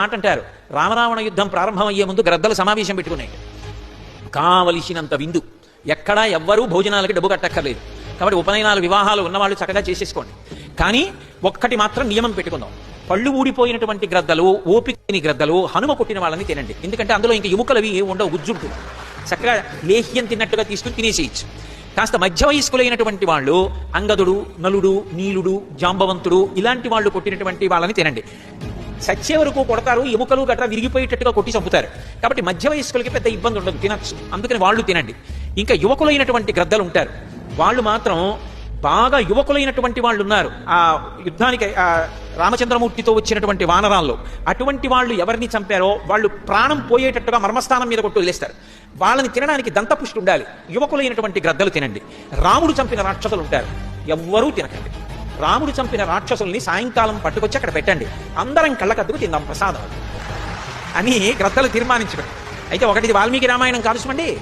మాట అంటారు రామరావణ యుద్ధం ప్రారంభమయ్యే ముందు గ్రద్దలు సమావేశం పెట్టుకున్నాయి కావలసినంత విందు. ఎక్కడా ఎవ్వరూ భోజనాలకి డబ్బు కట్టక్కర్లేదు. కాబట్టి ఉపనయనాలు వివాహాలు ఉన్నవాళ్ళు చక్కగా చేసేసుకోండి. కానీ ఒక్కటి మాత్రం నియమం పెట్టుకుందాం. పళ్ళు ఊడిపోయినటువంటి గ్రద్దలు ఓపికని గ్రద్దలు హనుమ కొట్టిన వాళ్ళని తినండి. ఎందుకంటే అందులో ఇంకా ఎముకలవి ఏమి ఉండవు గుజ్జుంటుంది చక్కగా లేహ్యం తిన్నట్టుగా తీసుకుని తినేసేయచ్చు. కాస్త మధ్య వయస్కులైనటువంటి వాళ్ళు అంగదుడు నలుడు నీలుడు జాంబవంతుడు ఇలాంటి వాళ్ళు కొట్టినటువంటి వాళ్ళని తినండి. చచ్చే వరకు కొడతారు ఎముకలు గట్రా విరిగిపోయేటట్టుగా కొట్టి చంపుతారు. కాబట్టి మధ్య వయస్కులకి పెద్ద ఇబ్బంది ఉండదు తినచ్చు. అందుకని వాళ్ళు తినండి. ఇంకా యువకులైనటువంటి గ్రద్దలు ఉంటారు. వాళ్ళు మాత్రం బాగా యువకులైనటువంటి వాళ్ళు ఉన్నారు. ఆ యుద్ధానికి ఆ రామచంద్రమూర్తితో వచ్చినటువంటి వానరాల్లో. అటువంటి వాళ్ళు ఎవరిని చంపారో వాళ్ళు ప్రాణం పోయేటట్టుగా మర్మస్థానం మీద కొట్టు వదిలేస్తారు. వాళ్ళని తినడానికి దంతపుష్టి ఉండాలి. యువకులైనటువంటి గ్రద్దలు తినండి. రాముడు చంపిన రాక్షసులు ఉంటారు. ఎవ్వరూ తినకండి. రాముడు చంపిన రాక్షసుల్ని సాయంకాలం పట్టుకొచ్చి అక్కడ పెట్టండి. అందరం కళ్ళకద్దుకు తిందాం ప్రసాదం. అని గ్రద్దలు తీర్మానించడం అయితే ఒకటిది వాల్మీకి రామాయణం కాల్చమండి